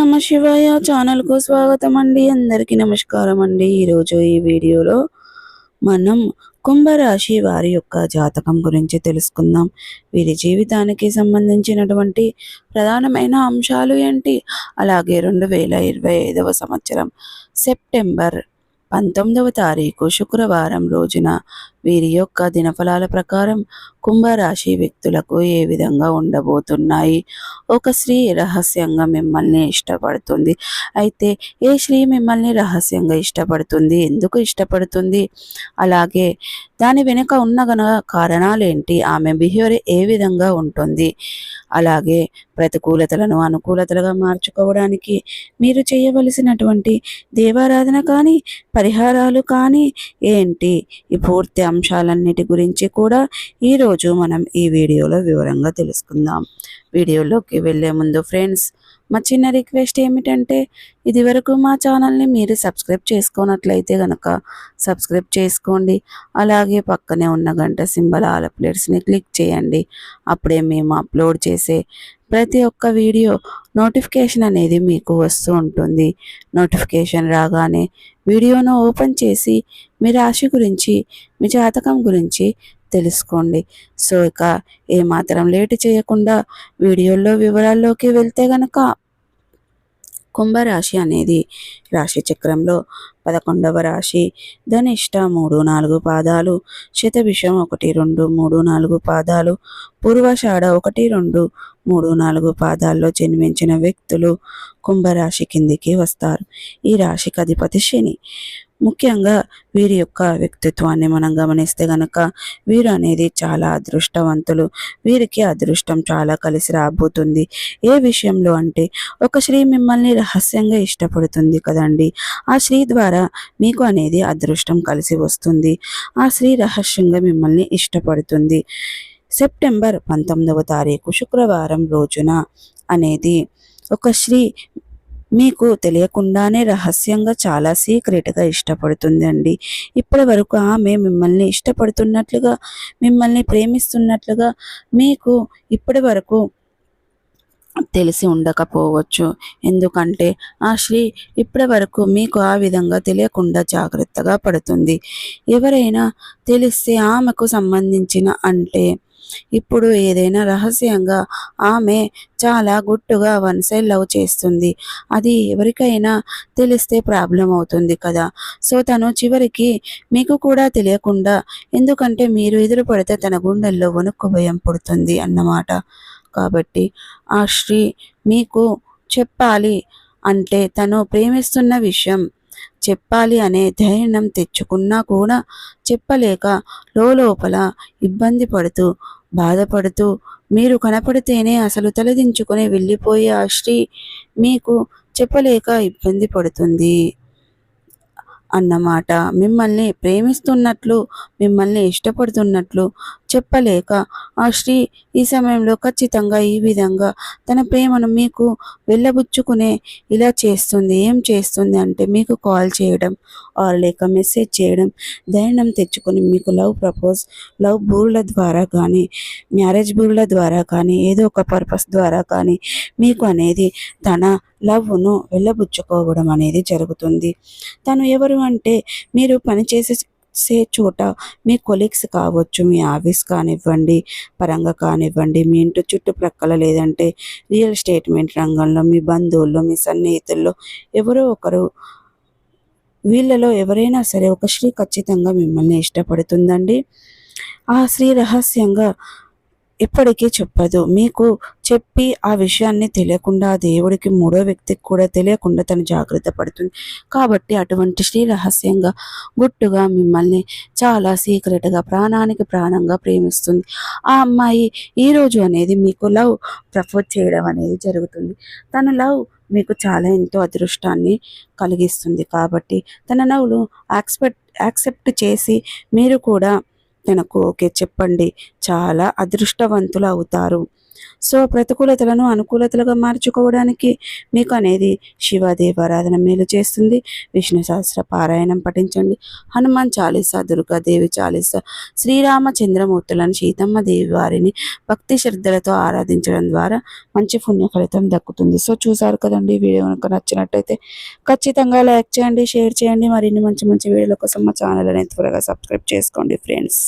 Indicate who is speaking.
Speaker 1: నమ శివాయ ఛానల్కు స్వాగతం అండి అందరికీ నమస్కారం అండి ఈరోజు ఈ వీడియోలో మనం కుంభరాశి వారి యొక్క జాతకం గురించి తెలుసుకుందాం. వీరి జీవితానికి సంబంధించినటువంటి ప్రధానమైన అంశాలు ఏంటి? అలాగే రెండు వేల ఇరవై ఐదవ సంవత్సరం సెప్టెంబర్ పంతొమ్మిదవ తారీఖు శుక్రవారం రోజున వీరి యొక్క దినఫలాల ప్రకారం కుంభరాశి వ్యక్తులకు ఏ విధంగా ఉండబోతున్నాయి? ఒక స్త్రీ రహస్యంగా మిమ్మల్ని ఇష్టపడుతుంది. అయితే ఏ స్త్రీ మిమ్మల్ని రహస్యంగా ఇష్టపడుతుంది? ఎందుకు ఇష్టపడుతుంది? అలాగే దాని వెనుక ఉన్న గన కారణాలు ఏంటి? ఆమె బిహేవియర్ ఏ విధంగా ఉంటుంది? అలాగే ప్రతికూలతలను అనుకూలతలుగా మార్చుకోవడానికి మీరు చేయవలసినటువంటి దేవారాధన కానీ పరిహారాలు కానీ ఏంటి? ఈ పూర్తి అంశాలన్నిటి గురించి కూడా ఈరోజు మనం ఈ వీడియోలో వివరంగా తెలుసుకుందాం. వీడియోలోకి వెళ్ళే ముందు ఫ్రెండ్స్ మా చిన్న రిక్వెస్ట్ ఏమిటంటే ఇది వరకు మా ఛానల్ని మీరు సబ్స్క్రైబ్ చేసుకున్నట్లయితే కనుక సబ్స్క్రైబ్ చేసుకోండి. అలాగే పక్కనే ఉన్న గంట సింబల్ ఆల్ ప్లేట్స్ని క్లిక్ చేయండి. అప్పుడే మేము అప్లోడ్ చేసే ప్రతి ఒక్క వీడియో నోటిఫికేషన్ అనేది మీకు వస్తూ ఉంటుంది. నోటిఫికేషన్ రాగానే వీడియోను ఓపెన్ చేసి మీ రాశి గురించి మీ జాతకం గురించి తెలుసుకోండి. సో ఇక ఏమాత్రం లేట్ చేయకుండా వీడియోల్లో వివరాల్లోకి వెళ్తే గనక కుంభరాశి అనేది రాశి చక్రంలో పదకొండవ రాశి. ధనిష్ట మూడు నాలుగు పాదాలు శతభిషం ఒకటి రెండు మూడు నాలుగు పాదాలు పూర్వషాఢ ఒకటి రెండు మూడు నాలుగు పాదాల్లో జన్మించిన వ్యక్తులు కుంభరాశి కిందికి వస్తారు. ఈ రాశికి అధిపతి శని. ముఖ్యంగా వీరి యొక్క వ్యక్తిత్వాన్ని మనం గమనిస్తే గనక వీరు అనేది చాలా అదృష్టవంతులు. వీరికి అదృష్టం చాలా కలిసి రాబోతుంది. ఏ విషయంలో అంటే ఒక స్త్రీ మిమ్మల్ని రహస్యంగా ఇష్టపడుతుంది కదండి. ఆ స్త్రీ ద్వారా మీకు అనేది అదృష్టం కలిసి వస్తుంది. ఆ స్త్రీ రహస్యంగా మిమ్మల్ని ఇష్టపడుతుంది. సెప్టెంబర్ పంతొమ్మిదవ తారీఖు శుక్రవారం రోజున అనేది ఒక స్త్రీ మీకు తెలియకుండానే రహస్యంగా చాలా సీక్రెట్గా ఇష్టపడుతుంది అండి ఇప్పటి వరకు ఆమె మిమ్మల్ని ఇష్టపడుతున్నట్లుగా మిమ్మల్ని ప్రేమిస్తున్నట్లుగా మీకు ఇప్పటి వరకు తెలిసి ఉండకపోవచ్చు. ఎందుకంటే ఆ స్త్రీ ఇప్పటి వరకు మీకు ఆ విధంగా తెలియకుండా జాగ్రత్తగా పడుతుంది. ఎవరైనా తెలిస్తే ఆమెకు సంబంధించిన అంటే ఇప్పుడు ఏదైనా రహస్యంగా ఆమె చాలా గుట్టుగా వన్ సైడ్ లవ్ చేస్తుంది. అది ఎవరికైనా తెలిస్తే ప్రాబ్లం అవుతుంది కదా. సో తను చివరికి మీకు కూడా తెలియకుండా ఎందుకంటే మీరు ఎదురు పడితే తన గుండెల్లో వణుక్కు భయం పుడుతుంది అన్నమాట. కాబట్టి ఆ శ్రీ మీకు చెప్పాలి అంటే తను ప్రేమిస్తున్న విషయం చెప్పాలి అనే ధైర్యం తెచ్చుకున్నా కూడా చెప్పలేక లోపల ఇబ్బంది పడుతూ బాధపడుతూ మీరు కనపడితేనే అసలు తలదించుకొని వెళ్ళిపోయే ఆ స్త్రీ మీకు చెప్పలేక ఇబ్బంది పడుతుంది అన్నమాట. మిమ్మల్ని ప్రేమిస్తున్నట్లు మిమ్మల్ని ఇష్టపడుతున్నట్లు చెప్పలేక ఆ స్త్రీ ఈ సమయంలో ఖచ్చితంగా ఈ విధంగా తన ప్రేమను మీకు వెళ్ళబుచ్చుకునే ఇలా చేస్తుంది ఏం చేస్తుంది అంటే మీకు కాల్ చేయడం ఆర్ లేక మెసేజ్ చేయడం ధైర్యం తెచ్చుకొని మీకు లవ్ ప్రపోజ్ లవ్ బూర్ల ద్వారా కానీ మ్యారేజ్ బూర్ల ద్వారా కానీ ఏదో ఒక పర్పస్ ద్వారా కానీ మీకు అనేది తన లవ్ను వెళ్ళబుచ్చుకోవడం అనేది జరుగుతుంది. తను ఎవరు అంటే మీరు పనిచేసే సే చోట మీ కొలీగ్స్ కావచ్చు మీ ఆఫీస్ కానివ్వండి పరంగా కానివ్వండి మీ ఇంటి చుట్టుప్రక్కల లేదంటే రియల్ స్టేట్మెంట్ రంగంలో మీ బంధువుల్లో మీ సన్నిహితుల్లో ఎవరో ఒకరు వీళ్ళలో ఎవరైనా సరే ఒక స్త్రీ ఖచ్చితంగా మిమ్మల్ని ఇష్టపడుతుందండి. ఆ స్త్రీ రహస్యంగా ఇప్పటికీ చెప్పదు. మీకు చెప్పి ఆ విషయాన్ని తెలియకుండా దేవుడికి మూడో వ్యక్తికి కూడా తెలియకుండా తను జాగ్రత్త పడుతుంది. కాబట్టి అటువంటి శ్రీ రహస్యంగా గుట్టుగా మిమ్మల్ని చాలా సీక్రెట్గా ప్రాణానికి ప్రాణంగా ప్రేమిస్తుంది. ఆ అమ్మాయి ఈరోజు అనేది మీకు లవ్ ప్రపోజ్ చేయడం అనేది జరుగుతుంది. తన లవ్ మీకు చాలా ఎంతో అదృష్టాన్ని కలిగిస్తుంది. కాబట్టి తన నవ్వులు యాక్స్పెక్ట్ యాక్సెప్ట్ చేసి మీరు కూడా తనకు ఓకే చెప్పండి. చాలా అదృష్టవంతులు అవుతారు. సో ప్రతికూలతలను అనుకూలతలుగా మార్చుకోవడానికి మీకు అనేది శివదేవారాధన మేలు చేస్తుంది. విష్ణు సహస్ర పారాయణం పఠించండి. హనుమాన్ చాలీస దుర్గాదేవి చాలీస శ్రీరామచంద్రమూర్తులను సీతమ్మ దేవి వారిని భక్తి శ్రద్ధలతో ఆరాధించడం ద్వారా మంచి పుణ్య ఫలితం దక్కుతుంది. సో చూసారు కదండి వీడియో కనుక నచ్చినట్టయితే ఖచ్చితంగా లైక్ చేయండి షేర్ చేయండి. మరిన్ని మంచి మంచి వీడియోల కోసం మా ఛానల్ అనేది త్వరగా సబ్స్క్రైబ్ చేసుకోండి ఫ్రెండ్స్.